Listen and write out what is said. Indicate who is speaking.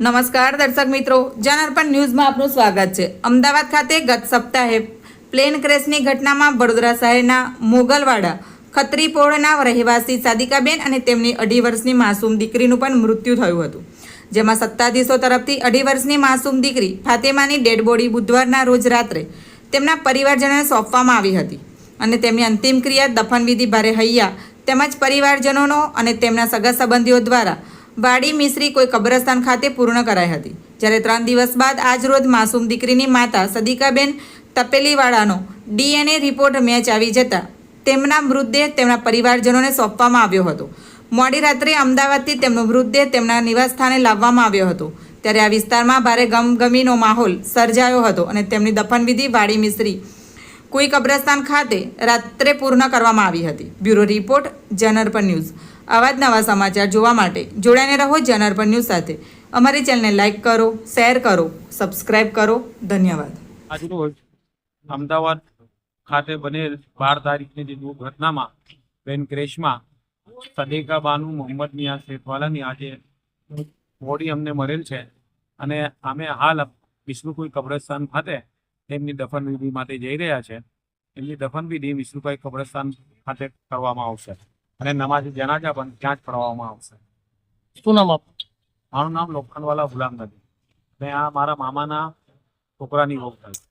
Speaker 1: નમસ્કાર દર્શક મિત્રો, જનાર્પણ ન્યૂઝમાં આપનું સ્વાગત છે. અમદાવાદ ખાતે ગત સપ્તાહે પ્લેન ક્રેશની ઘટનામાં વડોદરા શહેરના મોગલવાડા ખત્રીપોળના રહેવાસી સાદિકાબેન અને તેમની અઢી વર્ષની માસૂમ દીકરીનું પણ મૃત્યુ થયું હતું. જેમાં સત્તાધીશો તરફથી અઢી વર્ષની માસૂમ દીકરી ફાતેમાની ડેડ બોડી બુધવારના રોજ રાત્રે તેમના પરિવારજનોને સોંપવામાં આવી હતી અને તેમની અંતિમ ક્રિયા દફનવિધિ ભારે હૈયા તેમજ પરિવારજનોનો અને તેમના સગા સંબંધીઓ દ્વારા વાડી મિશ્રી કોઈ કબ્રસ્તાન ખાતે પૂર્ણ કરાઈ હતી. જ્યારે ત્રણ દિવસ બાદ આજરોજ માસૂમ દીકરીની માતા સદિકાબેન તપેલીવાળાનો ડીએનએ રિપોર્ટ મેચ આવી જતા તેમના મૃતદેહ તેમના પરિવારજનોને સોંપવામાં આવ્યો હતો. મોડી રાત્રે અમદાવાદથી તેમનો મૃતદેહ તેમના નિવાસસ્થાને લાવવામાં આવ્યો હતો. ત્યારે આ વિસ્તારમાં ભારે ગમગમીનો માહોલ સર્જાયો હતો અને તેમની દફનવિધિ વાડી મિશ્રી કોઈ કબ્રસ્તાન ખાતે રાત્રે પૂર્ણ કરવામાં આવી હતી. બ્યુરો રિપોર્ટ, જનરપન ન્યૂઝ આવા જ નવા સમાચાર જોવા માટે જોડાઈને રહો જનાર્પણ ન્યૂઝ સાથે. અમારી ચેનલને લાઇક કરો, શેર કરો, સબસ્ક્રાઇબ કરો. ધન્યવાદ.
Speaker 2: આજરોજ અમદાવાદ ખાતે બનેલ બાર તારીખની જે દુર્ઘટનામાં બેન ક્રેશમાં સદેકા બાનુ મોહમ્મદ મિયા શેખવાલાની આજે બોડી અમને મળેલ છે અને અમે હાલ વિષ્ણુકુઈ કબ્રસ્તાન ખાતે તેમની દફનવિધિ માટે જઈ રહ્યા છે. એમની દફનવિધિ વિષ્ણુભાઈ કબ્રસ્તાન ખાતે કરવામાં આવશે. અને નમાજ જનાજા પણ ત્યાં જ પઢવામાં આવશે.
Speaker 3: શું નામ આપ
Speaker 2: મારું નામ લોખંડવાલા ગુલામ નદી અને આ મારા મામાના છોકરાની વહુ થાય